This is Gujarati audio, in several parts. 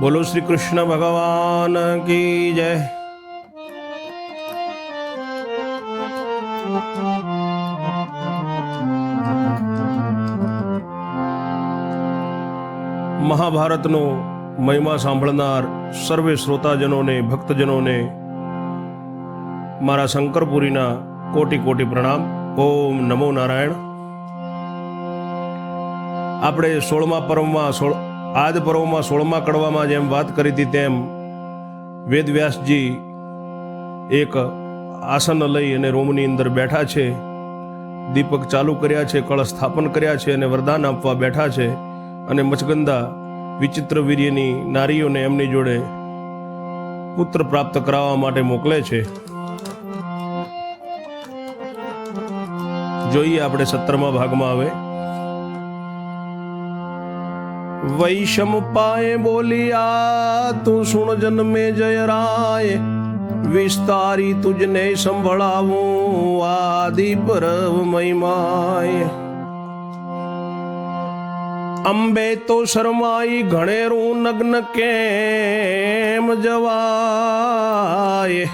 બોલો શ્રી કૃષ્ણ ભગવાન કી જય. મહાભારતનો મહિમા સાંભળનાર સર્વે શ્રોતાજનોને, ભક્તજનોને મારા શંકરપુરીના કોટી કોટી પ્રણામ. ઓમ નમો નારાયણ. આપણે સોળમા પરમમાં સોળ આદ પર્વમાં સોળમા કડવામાં જેમ વાત કરી હતી તેમ વેદવ્યાસજી એક આસન લઈ અને રૂમની અંદર બેઠા છે. દીપક ચાલુ કર્યા છે, કળ સ્થાપન કર્યા છે અને વરદાન આપવા બેઠા છે અને મચગંદા વિચિત્ર વીર્યની નારીઓને એમની જોડે પુત્ર પ્રાપ્ત કરાવવા માટે મોકલે છે. જોઈએ આપણે સત્તરમા ભાગમાં આવે વૈષમ પાએ બોલિયા, તું સુણ જન્મે જય રાય, વિસ્તારી તુજને સંભળાવું, આદિ પરવ મહિમાય અંબે તો શરમાઈ, ઘણેરું નગ્ન કેમ જવાય?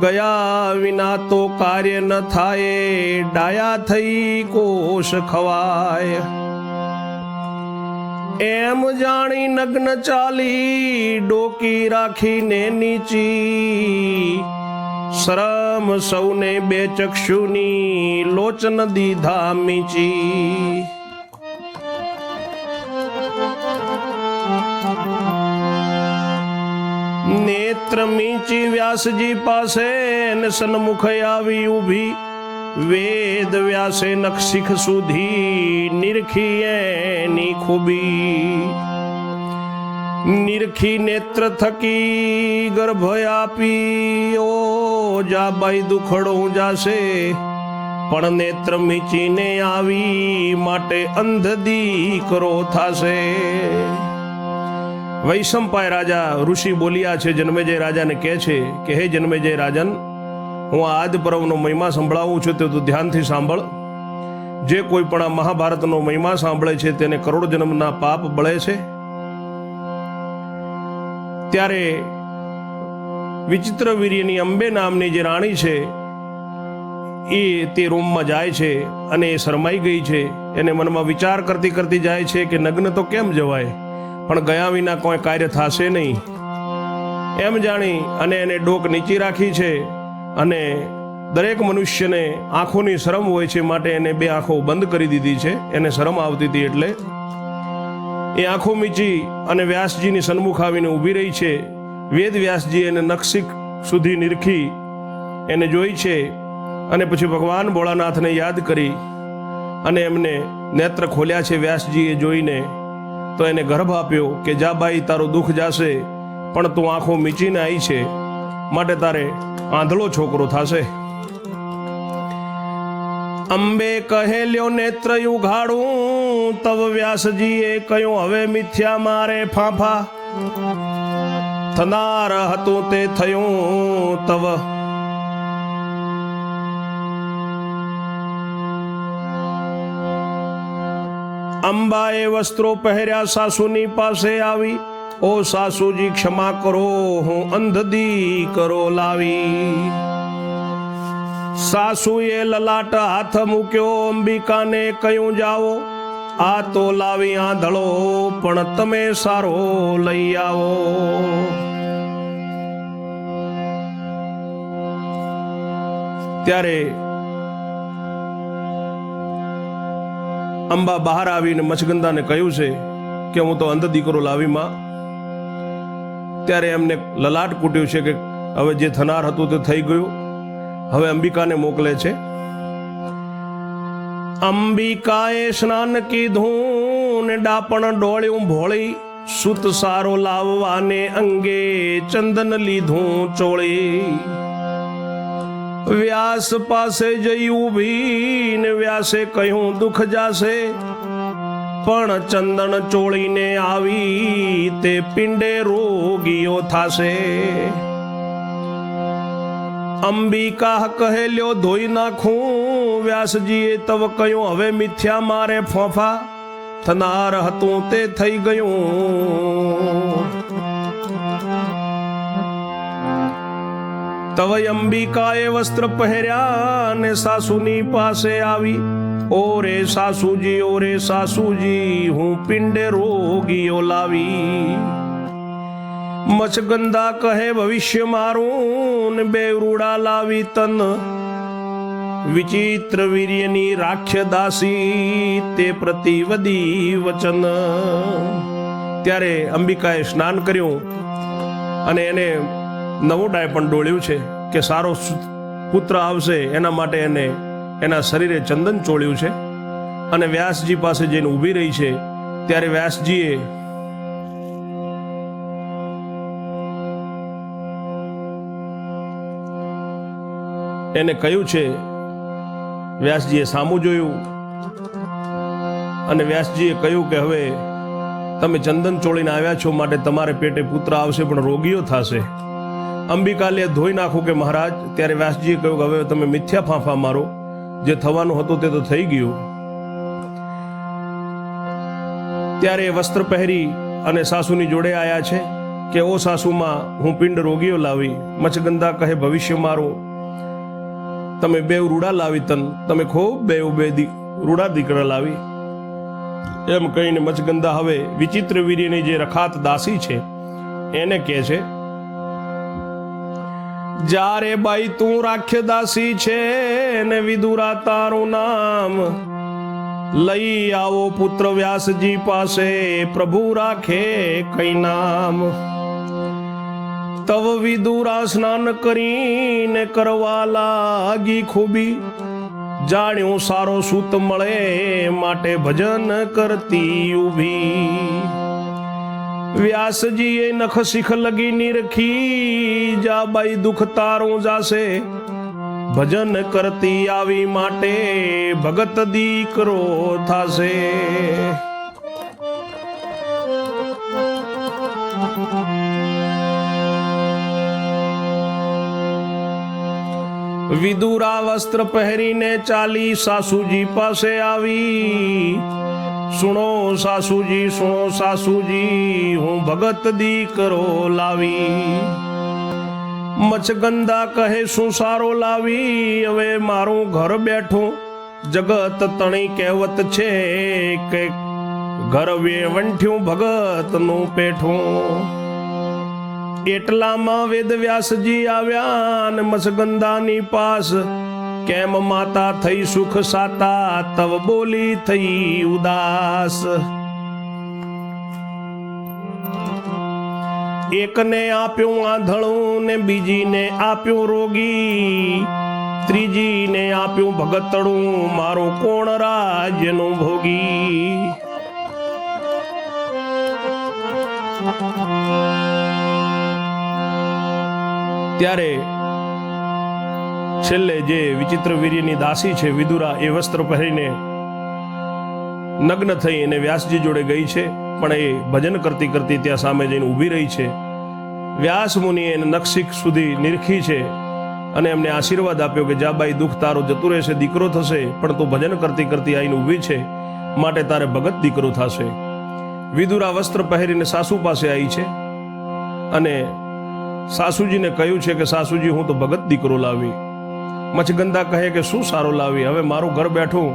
ગયા વિના તો કાર્ય ન થાય, ડાયા થઈ કોષ ખવાય. એમ જાણી નગ્ન ચાલી ડોકી રાખીને નીચી. શરમ સૌને બે ચક્ષુની લોચન દીધા મીચી. નેત્ર મીચી વ્યાસજી પાસે ને સન્મુખ આવી ઊભી. વેદ વ્યાસે નખશીખ સુધી નિરખી એની ખૂબી. નિરખી નેત્ર થકી ગર્ભ આપી, ઓ જાબાઈ દુખડો જાશે. પણ નેત્ર મીચીને આવી માટે અંધ દીકરો થાશે. વૈશંપાય રાજા ઋષિ બોલ્યા છે, જન્મેજય રાજાને કહે છે કે, હે જન્મેજય રાજન હું આદ પર્વનો મહિમા સંભળાવું છું તે તું ધ્યાનથી સાંભળ. જે કોઈ પણ આ મહાભારતનો મહિમા સાંભળે છે તેને કરોડ જન્મના પાપ બળે છે. ત્યારે વિચિત્ર વીર્યની અંબે નામની જે રાણી છે, એ તે રૂમમાં જાય છે અને એ શરમાઈ ગઈ છે. એને મનમાં વિચાર કરતી કરતી જાય છે કે નગ્ન તો કેમ જવાય, પણ ગયા વિના કોઈ કાર્ય થશે નહીં. એમ જાણી અને એને ડોક નીચી રાખી છે. અને દરેક મનુષ્યને આંખોની શરમ હોય છે માટે એને બે આંખો બંધ કરી દીધી છે. એને શરમ આવતી હતી એટલે એ આંખો મીચી અને વ્યાસજીની સન્મુખ આવીને ઊભી રહી છે. વેદ વ્યાસજી એને નક્ષિક સુધી નિરખી એને જોઈ છે અને પછી ભગવાન ભોળાનાથને યાદ કરી અને એમને નેત્ર ખોલ્યા છે વ્યાસજીએ જોઈને તો એને ગર્ભ આપ્યો કે જા બાઈ તારું દુઃખ જાશે, પણ તું આંખો મીચીને આવી છે. માટે તારે આંધળો છોકરો થશે. અંબે કહે લ્યો નેત્ર ઉઘાડું તવ વ્યાસજીએ કહ્યું, હવે મિથ્યા મારે ફાંફા. થનાર હતું તે થયું તવ. અંબાએ વસ્ત્રો પહેર્યા સાસુની પાસે આવી. ઓ સાસુજી, ક્ષમા કરો, હું અંધદી કરો લાવી. સાસુએ લલાટ હાથ મૂક્યો, અંબિકાને કયું જાઓ? આ તો લાવી આંધળો, પણ તમે સારો લઈ આવો. ત્યારે અંબા બહાર આવીને મચગંદાને કહ્યું છે કે હું તો અંધ દીકરો લાવી, માં. ત્યારે એમને લલાટ કૂટ્યું છે કે હવે જે થનાર હતું તે થઈ ગયું. હવે અંબિકાને મોકલે છે. અંબિકાએ સ્નાન કીધું ને ડાપણ ડોળ્યું ભોળી, સુત સારો લાવવાને અંગે ચંદન લીધું ચોળી. વ્યાસ પાસે જઈ ઊભી ને વ્યાસે કહ્યું, દુઃખ જાશે પણ ચંદન ચોળીને આવી તે પિંડે રોગીઓ થાશે. અંબિકા કહેલ્યો ધોઈ નાખું, વ્યાસજીએ તવ કહ્યું, હવે મિથ્યા મારે ફોફા, થનાર હતું તે થઈ ગયું. તવય અંબિકાએ વસ્ત્ર પહેર્યા ને સાસુની પાસે આવી. ઓરે સાસુજી ઓરે સાસુજી, હું પિંડે રોગીઓ લાવી. મચગંદા કહે, ભવિષ્ય મારું બે રૂડા લાવી તન. વિચિત્ર વીર્યની રાખ્ય દાસી તે પ્રતિવદી વચન. ત્યારે અંબિકાએ સ્નાન કર્યું અને એને નવું ડાયપણ ડોળ્યું છે કે સારો પુત્ર આવશે, એના માટે એને એના શરીરે ચંદન ચોળ્યું છે અને વ્યાસજી પાસે જઈને ઊભી રહી છે, ત્યારે વ્યાસજીએ એને કહ્યું છે, વ્યાસજીએ સામું જોયું અને વ્યાસજીએ કહ્યું કે, હવે તમે ચંદન ચોળીને આવ્યા છો માટે તમારે પેટે પુત્ર આવશે, પણ રોગીઓ થશે. અંબિકાલે ધોઈ નાખું કે મહારાજ, ત્યારે વ્યાસજીએ કહ્યું કે, હવે તમે મિથ્યા ફાંફા મારો. જે થવાનું હતું તે તો થઈ ગયું. ત્યારે વસ્ત્ર પહેરી અને સાસુની જોડે આયા છે કે, ઓ સાસુમાં, હું પિંડ રોગીઓ લાવી. મચગંદા કહે, ભવિષ્ય મારું. તમે બે રૂડા લાવી તન. તમે ખૂબ બે બે રૂડા દીકરા લાવી. એમ કહીને મચગંદા હવે વિચિત્ર વીર્યની જે રખાત દાસી છે, એને કહે છે જારે બાઈ તું રાખ્ય દાસી છે ને વિદુરા તારું નામ. લઈ આવો પુત્ર વ્યાસજી પાસે, પ્રભુ રાખે કઈ નામ. તવ વિદુરા સ્નાન કરીને કરવા લાગી ખૂબી. જાણ્યું સારો સૂત મળે, માટે ભજન કરતી ઊભી. વ્યાસજીએ નખ શીખ લગી નિરખી જા બાઈ દુઃખ તારું જાશે. ભજન કરતી આવી માટે ભગત દીકરો થાશે. વિદુરા વસ્ત્ર પહેરીને ચાલી સાસુજી પાસે આવી. સુણો સાસુજી સુણો સાસુજી, હું ભગત દીકરો લાવી. મચગંદા કહે, શું સારો લાવી? હવે મારું ઘર બેઠું. જગત તણી કહેવત છે કે ઘર વેવંઠ્યું ભગતનું પેઠું. એટલામાં વેદ વ્યાસજી આવ્યા ને મસગંદાની પાસ કેમ માતા થઈ સુખ સાતા? તવ બોલી થઈ ઉદાસ. એકને આપ્યું આંધળું ને બીજીને આપ્યું રોગી. ત્રીજીને આપ્યું ભગતડું મારો કોણ રાજ્યનું ભોગી? ત્યારે છેલ્લે જે વિચિત્ર વીર્યની દાસી છે, વિદુરા એ વસ્ત્ર પહેરીને નગ્ન થઈ અને વ્યાસજી જોડે ગઈ છે, પણ એ ભજન કરતી કરતી ત્યાં સામે જઈને ઊભી રહી છે. વ્યાસ મુનિ એને નક્ષિક સુધી નિરખી છે અને એમને આશીર્વાદ આપ્યો કે જાબાઈ દુઃખ તારો જતું રહેશે, દીકરો થશે, પણ તું ભજન કરતી કરતી આઈને ઊભી છે, માટે તારે ભગત દીકરો થશે. વિદુરા વસ્ત્ર પહેરીને સાસુ પાસે આવી છે અને સાસુજીને કહ્યું છે કે, સાસુજી, હું તો ભગત દીકરો લાવી. મચગંદા કહે કે શું સારું લાવી? હવે મારું ઘર બેઠું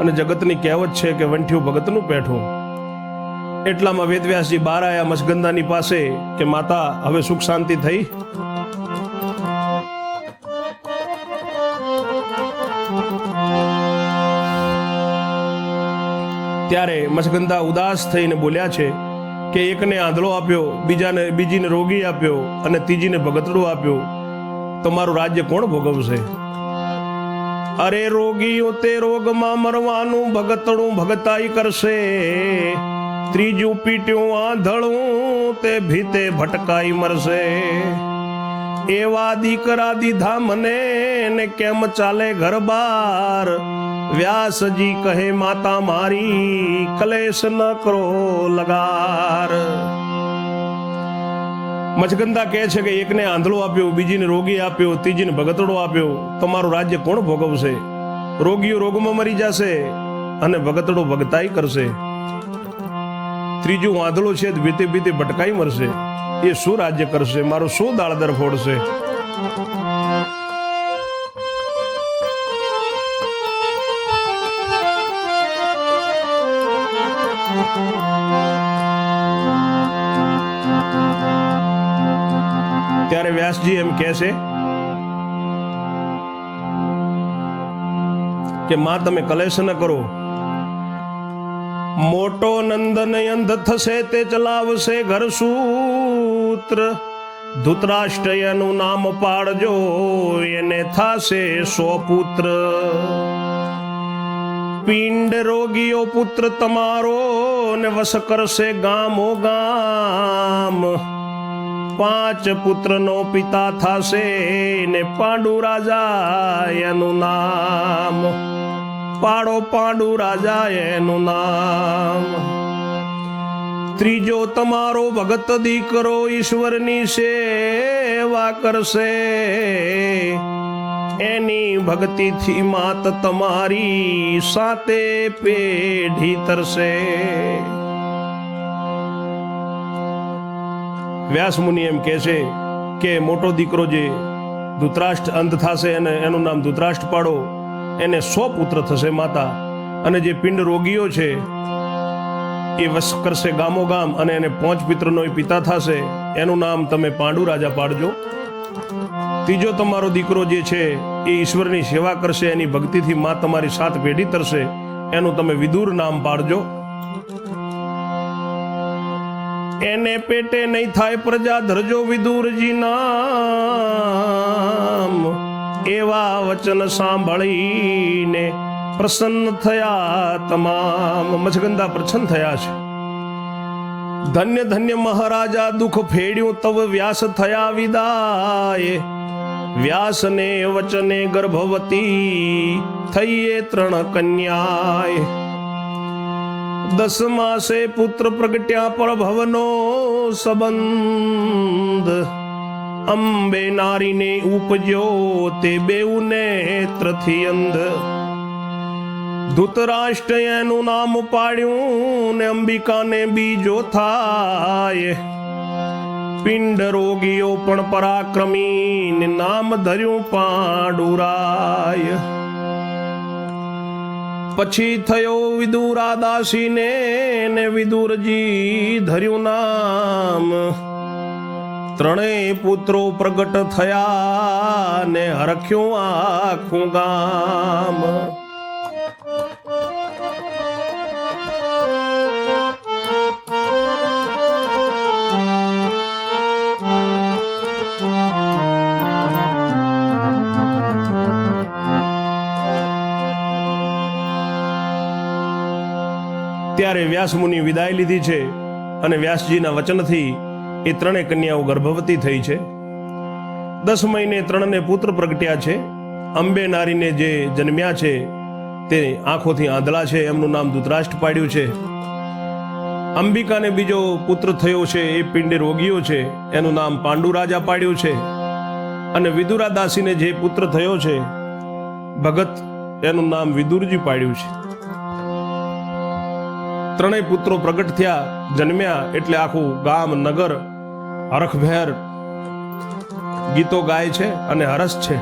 અને જગતની કહેવત છે કે વંઠ્યું ભગતનું પેઠું. એટલામાં વેદવ્યાસજી બહાર આવ્યા મચગંદાની પાસે કે, માતા, હવે સુખ શાંતિ થઈ? ત્યારે મચગંદા ઉદાસ થઈને બોલ્યા છે કે, એકને આંધળો આપ્યો, બીજાને, બીજીને રોગી આપ્યો અને ત્રીજીને ભગતડું આપ્યો. તો મારું રાજ્ય કોણ ભોગવશે? અરે રોગીઓ તે રોગમાં મરવાનું ભગતડું ભગતાઈ કરશે. ત્રીજું પીટ્યું આંધળું તે ભીતે ભટકાઈ મરશે. એવા દીકરા દીધા મને ને કેમ ચાલે ઘર બાર વ્યાસજી કહે, માતા મારી, કલેશ ન કરો, લગાર. મચગંદા કહે છે કે એકને આંધળો આપ્યો, બીજીને રોગી આપ્યો, ત્રીજીને ભગતડો આપ્યો. તમારું રાજ્ય કોણ ભોગવશે? રોગીઓ રોગમાં મરી જશે અને ભગતડો ભગતાઈ કરશે. ત્રીજું, આંધળો છે બીતે બીતે ભટકાઈ મરશે. એ શું રાજ્ય કરશે? મારું શું દાળદર ફોડશે? વ્યાસજી એમ કહે છે કે માં, તમે કલેશ ન કરો. મોટો નંદન અંધ થશે તે ચલાવશે ઘર સૂત્ર ધૂતરાષ્ટ્રયનું નામ પાડજો, એને થાશે સો પુત્ર. પિંડ રોગીઓ પુત્ર તમારો ને વસ કરશે ગામો ગામ. પાંચ પુત્રનો પિતા થાશે ને પાંડુ રાજા એનું નામ. પાડો પાંડુ રાજા એનું નામ. ત્રીજો, તમારો ભગત દીકરો ઈશ્વરની સેવા કરશે. એની ભક્તિથી માત તમારી સાતે પેઢી તરશે. વ્યાસ મુનિ એમ કહે છે કે, મોટો દીકરો જે ધૂતરાષ્ટ્ર અંત થશે અને એનું નામ ધૂતરાષ્ટ્ર પાડો, એને સો પુત્ર થશે માતા. અને જે પિંડ રોગીઓ છે, એ વસ કરશે ગામો ગામ અને એને પાંચ પિત્રનો એ પિતા થશે. એનું નામ તમે પાંડુ રાજા પાડજો. ત્રીજો તમારો દીકરો જે છે, એ ઈશ્વરની સેવા કરશે, એની ભક્તિથી માં તમારી સાત પેઢી તરશે. એનું તમે વિદુર નામ પાડજો. એને પેટે નહીં થાય પ્રજા ધરજો વિદુરજી નામ. એવા વચન સાંભળીને પ્રસન્ન થયા તમામ. મચગંદા પ્રસન્ન થયા છે. ધન્ય ધન્ય મહારાજા, દુઃખ ફેડ્યું તવ વ્યાસ થયા વિદાય. વ્યાસને વચને ગર્ભવતી થઈએ ત્રણ કન્યાય. દસ માસે પુત્ર પ્રગટ્યા પર ભવનો સંબંધ. અંબે નારીને ઉપજ્યો તે બેઉ નેત્રથી અંધ. ધૂતરાષ્ટ્ર એનું નામ પાડ્યું ને અંબિકાને બીજો થાય. પિંડ રોગીઓ પણ પરાક્રમી નામ ધર્યું પાંડુરાય. પછી થયો વિદુરા દાસીને ને વિદુરજી ધર્યું નામ. ત્રણેય પુત્રો પ્રગટ થયા ને હરખ્યું આખું ગામ. ત્યારે વ્યાસમુનિ વિદાય લીધી છે અને વ્યાસજીના વચનથી એ ત્રણે કન્યાઓ ગર્ભવતી થઈ છે. દસ મહિને ત્રણને પુત્ર પ્રગટ્યા છે. અંબે નારીને જે જન્મ્યા છે તે આંખોથી આંધળા છે, એમનું નામ ધૂતરાષ્ટ્ર પાડ્યું છે. અંબિકાને બીજો પુત્ર થયો છે, એ પિંડે રોગીઓ છે, એનું નામ પાંડુ રાજા પાડ્યું છે. અને વિદુરા દાસીને જે પુત્ર થયો છે, ભગત, એનું નામ વિદુરજી પાડ્યું છે. ત્રણેય પુત્રો પ્રગટ થયા, જન્મ્યા એટલે આખું ગામ, નગર, હરખભેર ગીતો ગાય છે અને હરસ છે.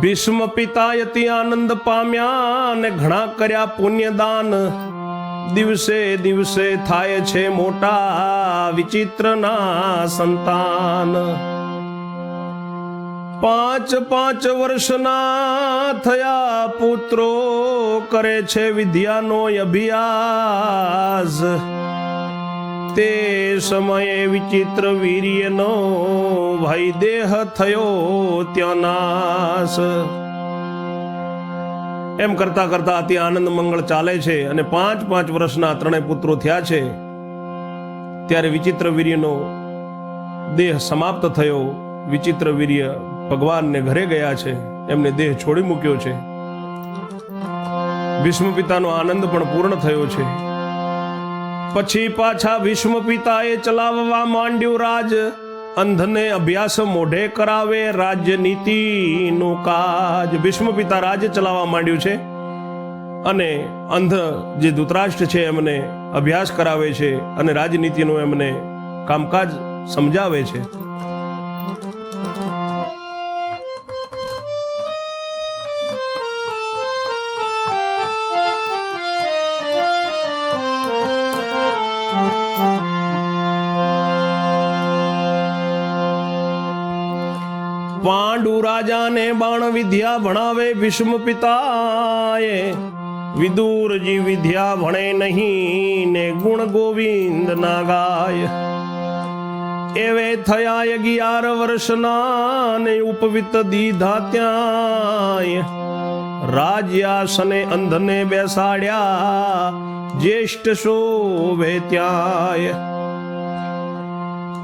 ભીષ્મ પિતાયતિ આનંદ પામ્યા અને ઘણા કર્યા પુણ્યદાન. દિવસે દિવસે થાય છે મોટા વિચિત્રના સંતાન. પાંચ પાંચ વર્ષના થયા પુત્રો કરે છે વિદ્યાનો અભ્યાસ. તે સમયે વિચિત્ર વીર્યનો ભાઈ દેહ થયો ત્યાં એમ કરતા કરતા અતિ આનંદ મંગળ ચાલે છે અને પાંચ પાંચ વર્ષના ત્રણેય પુત્રો થયા છે. ત્યારે વિચિત્ર વીર્યનો દેહ સમાપ્ત થયો. વિચિત્ર વીર્ય ભગવાનને ઘરે ગયા છે. એમને દેહ છોડી મૂક્યો છે. ભીષ્મ પિતાનો આનંદ પણ પૂર્ણ થયો છે. પછી પાછા ભીષ્મ પિતાએ ચલાવવા માંડ્યું રાજ. અંધને અભ્યાસ મોઢે કરાવે રાજ્ય નીતિનું કાજ. ભીષ્મ પિતા રાજ ચલાવવા માંડ્યું છે. અને અંધ જે ધૃતરાષ્ટ્ર છે એમને અભ્યાસ કરાવે છે અને રાજનીતિનું એમને કામકાજ સમજાવે છે. પાંડુ રાજાને બાણ વિદ્યા ભણાવે ભીષ્મ પિતાએ. વિદુરજી વિદ્યા ભણે નહીં ને ગુણ ગોવિંદ ના ગાય એવે થયા અગિયાર વર્ષના ને ઉપવિત દીધા ત્યાં રાજ્યાસને અંધને બેસાડ્યા, જ્યેષ્ઠ શોભે ત્યાંય.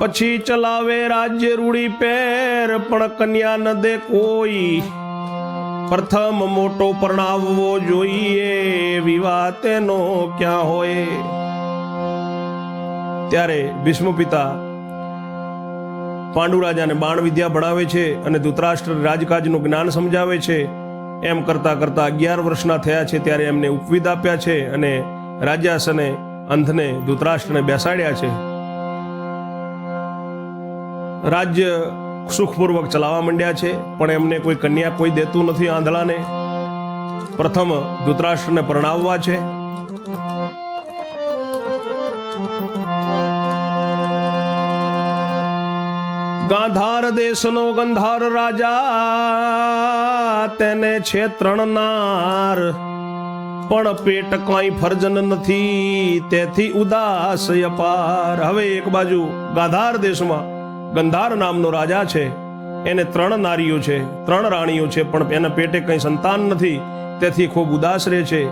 પછી ચલાવે રાજ્ય રૂડી પેર, પણ કન્યા ન દે કોઈ. પ્રથમ મોટો પરણાવવો જોઈએ વિવાહ તેનો ક્યાં હોય? ત્યારે ભીષ્મ પિતા પાંડુ રાજાને બાણ વિદ્યા ભણાવે છે અને ધૂતરાષ્ટ્ર રાજકાજનું જ્ઞાન સમજાવે છે. એમ કરતા કરતા અગિયાર વર્ષના થયા છે ત્યારે એમને ઉપવિદ આપ્યા છે અને રાજ્યાસને અંધને ધૂતરાષ્ટ્રને બેસાડ્યા છે. રાજ્ય સુખપૂર્વક ચલાવવા માંડ્યા છે, પણ એમને કોઈ કન્યા કોઈ દેતું નથી આંધળાને. પ્રથમ ધૃતરાષ્ટ્રને પરણાવવા છે. ગાંધાર દેશનો ગંધાર રાજા, તેને છે ત્રણ પણ પેટ કઈ ફરજન નથી, તેથી ઉદાસ અપાર. હવે એક બાજુ ગાંધાર દેશમાં ગંધાર નામનો રાજા છે. એને ત્રણ નારીઓ છે, ત્રણ રાણીઓ છે, પણ એના પેટે કઈ સંતાન નથી, તેથી ખૂબ ઉદાસ રહે છે.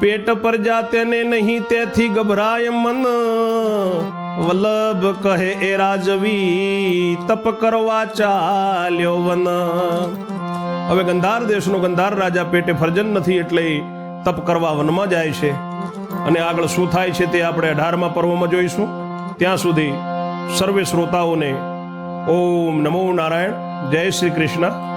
પેટ પર જાતેને નહીં, તેથી ગભરાય મન. વલ્લભ કહે, એ રાજવી, તપ કરવા ચાલ્યો વન. હવે ગંધાર દેશનો ગંધાર રાજા પેટે ફરજન નથી, એટલે તપ કરવા વનમાં જાય છે. અને આગળ શું થાય છે તે આપણે અઢારમા પર્વમાં જોઈશું. ત્યાં સુધી સર્વે શ્રોતાઓને ઓમ નમો નારાયણ જય શ્રી કૃષ્ણ.